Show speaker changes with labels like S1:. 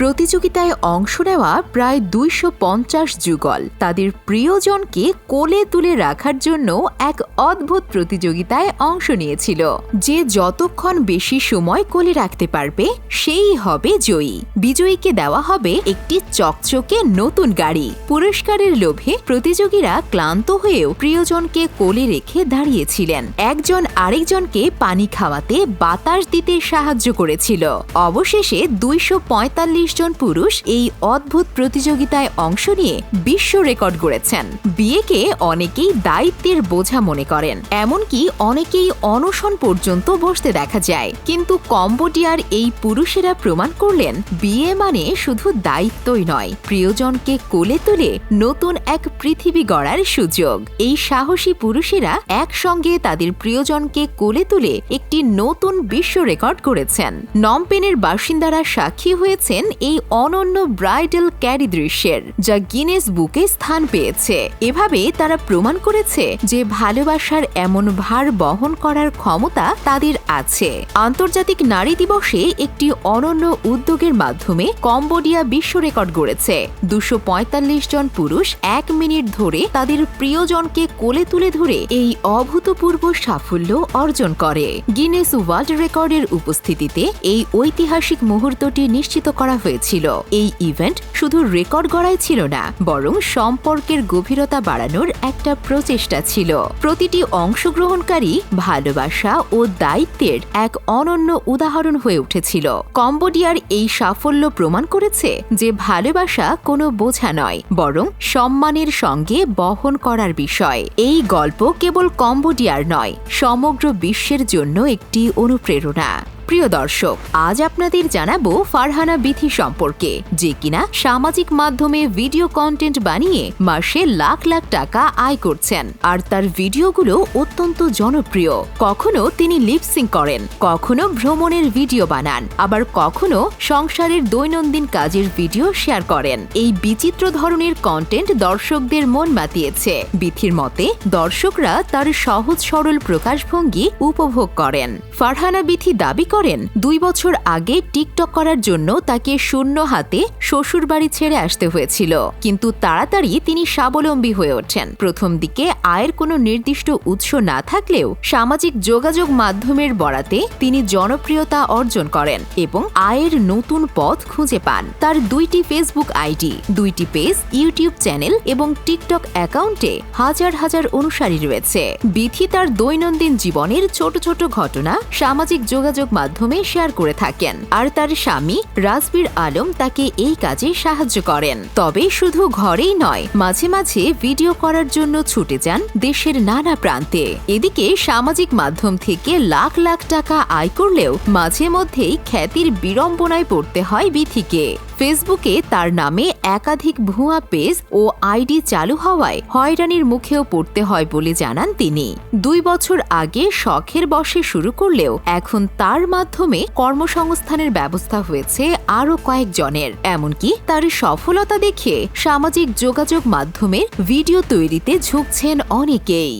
S1: প্রতিযোগিতায় অংশ নেওয়া প্রায় দুইশো পঞ্চাশ যুগল। তাদের প্রিয়জনকে কোলে তুলে রাখার জন্য এক অদ্ভুত প্রতিযোগিতায় অংশ নিয়েছিল। যে যতক্ষণ বেশি সময় কোলে রাখতে পারবে, সেই হবে জয়ী। বিজয়ীকে দেওয়া হবে একটি চকচকে নতুন গাড়ি। পুরস্কারের লোভে প্রতিযোগীরা ক্লান্ত হয়েও প্রিয়জনকে কোলে রেখে দাঁড়িয়েছিলেন। একজন আরেকজনকে পানি খাওয়াতে বাতাস দিতে সাহায্য করেছিল। অবশেষে দুইশো পঁয়তাল্লিশ জন পুরুষ এই অদ্ভুত প্রতিযোগিতায় অংশ নিয়ে বিশ্ব রেকর্ড গড়েছেন। বিয়েকে অনেকেই দায়িত্বের বোঝা মনে করেন। এমনকি অনেকেই অনশন পর্যন্ত বসতে দেখা যায়। কিন্তু কম্বোডিয়ার এই পুরুষেরা প্রমাণ করলেন, বিয়ে মানে শুধু দায়িত্বই নয়, প্রিয়জনকে কোলে তুলে নতুন এক পৃথিবী গড়ার সুযোগ। এই সাহসী পুরুষেরা একসঙ্গে তাদের প্রিয়জনকে কোলে তুলে একটি নতুন বিশ্ব রেকর্ড করেছেন নমপেনের বাসিন্দারা সাক্ষী হয়েছেন এই অনন্য ব্রাইডাল ক্যারি দৃশ্যের, যা গিনেস বুকে স্থান পেয়েছে। এভাবে তারা প্রমাণ করেছে যে ভালোবাসার এমন ভার বহন করার ক্ষমতা তাদের আছে। আন্তর্জাতিক নারী দিবসে একটি অনন্য উদ্যোগের মাধ্যমে কম্বোডিয়া বিশ্ব রেকর্ড গড়েছে। দুশো জন পুরুষ এক মিনিট ধরে তাদের প্রিয়জনকে কোলে তুলে ধরে এই অভূতপূর্ব সাফল্য অর্জন করে। গিনেস ওয়ার্ল্ড রেকর্ডের উপস্থিতিতে এই ঐতিহাসিক মুহূর্তটি নিশ্চিত করা হয়েছিল। এই ইভেন্ট শুধু রেকর্ড গড়াই ছিল না, বরং সম্পর্কের গভীরতা বাড়ানোর একটা প্রচেষ্টা ছিল। প্রতিটি অংশগ্রহণকারী ভালোবাসা ও দায়িত্বের এক অনন্য উদাহরণ হয়ে উঠেছিল। কম্বোডিয়ার এই সাফল্য প্রমাণ করেছে যে ভালোবাসা কোনো বোঝা নয়, বরং সম্মানের সঙ্গে বহন করার বিষয়। এই গল্প কেবল কম্বোডিয়ার নয়, সমগ্র বিশ্বের জন্য একটি অনুপ্রেরণা। প্রিয় দর্শক, আজ আপনাদের জানাব ফারহানা বিথি সম্পর্কে, যে কিনা সামাজিক মাধ্যমে ভিডিও কন্টেন্ট বানিয়ে মাসে লাখ লাখ টাকা আয় করছেন। আর তার ভিডিওগুলো অত্যন্ত জনপ্রিয়। কখনো তিনি লিপসিং করেন, কখনো ভ্রমণের ভিডিও বানান, আবার কখনো সংসারের দৈনন্দিন কাজের ভিডিও শেয়ার করেন। এই বিচিত্র ধরনের কন্টেন্ট দর্শকদের মন মাতিয়েছে। বিথির মতে, দর্শকরা তার সহজ সরল প্রকাশভঙ্গি উপভোগ করেন। ফারহানা বিথি দাবি করেন দুই বছর আগে টিকটক করার জন্য তাকে শূন্য হাতে শ্বশুরবাড়ি ছেড়ে আসতে হয়েছিল। কিন্তু তাড়াতাড়ি তিনি স্বাবলম্বী হয়ে ওঠেন। প্রথম দিকে আয়ের কোনো নির্দিষ্ট উৎস না থাকলেও সামাজিক যোগাযোগ মাধ্যমের বরাতে তিনি জনপ্রিয়তা অর্জন করেন এবং আয়ের নতুন পথ খুঁজে পান। তার দুইটি ফেসবুক আইডি, দুইটি পেজ, ইউটিউব চ্যানেল এবং টিকটক অ্যাকাউন্টে হাজার হাজার অনুসারী রয়েছে। বিথি তার দৈনন্দিন জীবনের ছোট ছোট ঘটনা, সামাজিক যোগাযোগ মাধ্যমে শেয়ার করে থাকেন। আর তার স্বামী রাজবীর আলম তাকে এই কাজে সাহায্য করেন। তবে শুধু ঘরেই নয়, মাঝে মাঝে ভিডিও করার জন্য ছুটে যান দেশের নানা প্রান্তে। এদিকে সামাজিক মাধ্যম থেকে লাখ লাখ টাকা আয় করলেও মাঝে মধ্যেই খ্যাতির বিড়ম্বনায় পড়তে হয় বিথিকে। ফেসবুকে তার নামে একাধিক ভুয়া পেজ ও আইডি চালু হওয়ায় হয়রানির মুখেও পড়তে হয় বলে জানান তিনি। দুই বছর আগে শখের বসে শুরু করলেও এখন তার মাধ্যমে কর্মসংস্থানের ব্যবস্থা হয়েছে আরও কয়েকজনের। এমনকি তার সফলতা দেখে সামাজিক যোগাযোগ মাধ্যমের ভিডিও তৈরিতে ঝুঁকছেন অনেকেই।